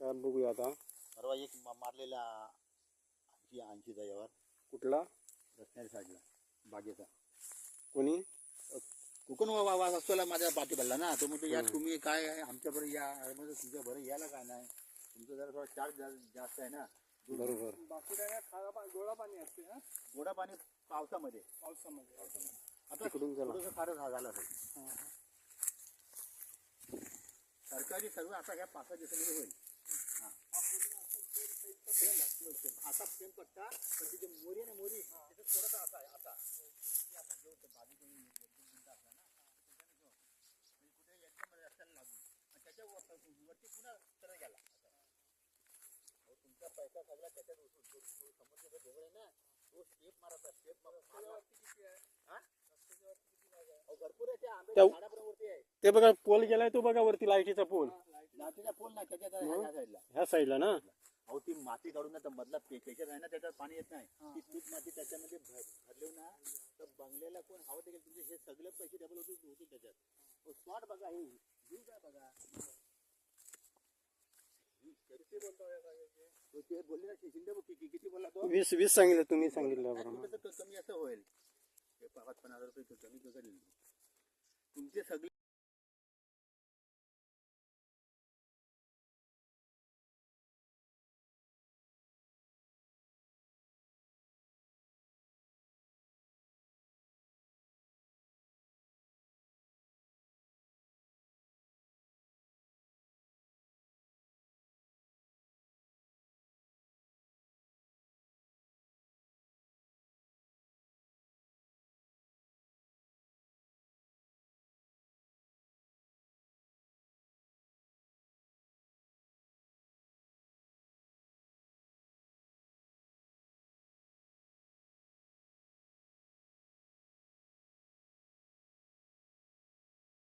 काय बघूया आता. परवा एक मा- मारलेला ऐंशी ऐंशीचा यावर कुठला? रत्नागिरी साईडला. बागेचा. कोणी? कोकण वा- वास असतोला माझ्या पाठी भरला ना. तो म्हणतो या हम्म. तुम्ही काय आहे? आमच्याबरोबर या अरे म्हणजे तुमच्या बरं यायला काय नाही? तुमचं जरा थोडा चार्ज जास्त आहे ना. बरोबर. बाकी काय नाही, खारा पाणी गोळा पाणी असते हा गोडा पाणी पावसामध्ये. पावसामध्ये आता तिकडून चला. थोडंसं फारच हा झाला असेल. सरकारी सर्व आता ह्या पाच सहा दिवसामध्ये होईल. असा प्रेम पट्टा पण तिथे मोरी ना मोरी त्याच्यात थोडासा असा आहे असा ते आपण घेऊ ते बाजू घेऊन मिनिटं असला ना त्याच्याने घेऊ म्हणजे कुठे एकदम रस्त्याला लागून आणि त्याच्या वर- वरती पुन्हा सरळ गेला. असा. तुमचा पैसा सगळा त्याच्यात उचलून समोरचा जो ढोबळ आहे ना तो स्टेप मारत स्टेप मारला. किती आहे? हा? भरपूर आहे त्या आंब्याच्या झाडापर्यंत वरती आहे. ते बघा पोल गेलाय तो बघा वरती लाईटीचा पोल. लाटीचा पोल नाही त्याच्या? ह्या साईडला. ह्या साईडला ना? अहो ती माती काढून ना तर मधला पेशर आहे ना त्याच्यात पाणी येत नाही. ती तीच माती त्याच्यामध्ये भर- भरली ना तर बंगल्याला कोण हवं ते तुमचे हे सगळे पैसे डबल होते होते त्याच्यात. स्पॉट बघा हे. व्ह्यू काय बघा? बोलले ना शिंदे बघ किती किती बोलला तो? वीस वीस सांगितलं तुम्ही तर कमी असं होईल. हे पाच पन्नास हजार रुपये कमी तुमचे सगळे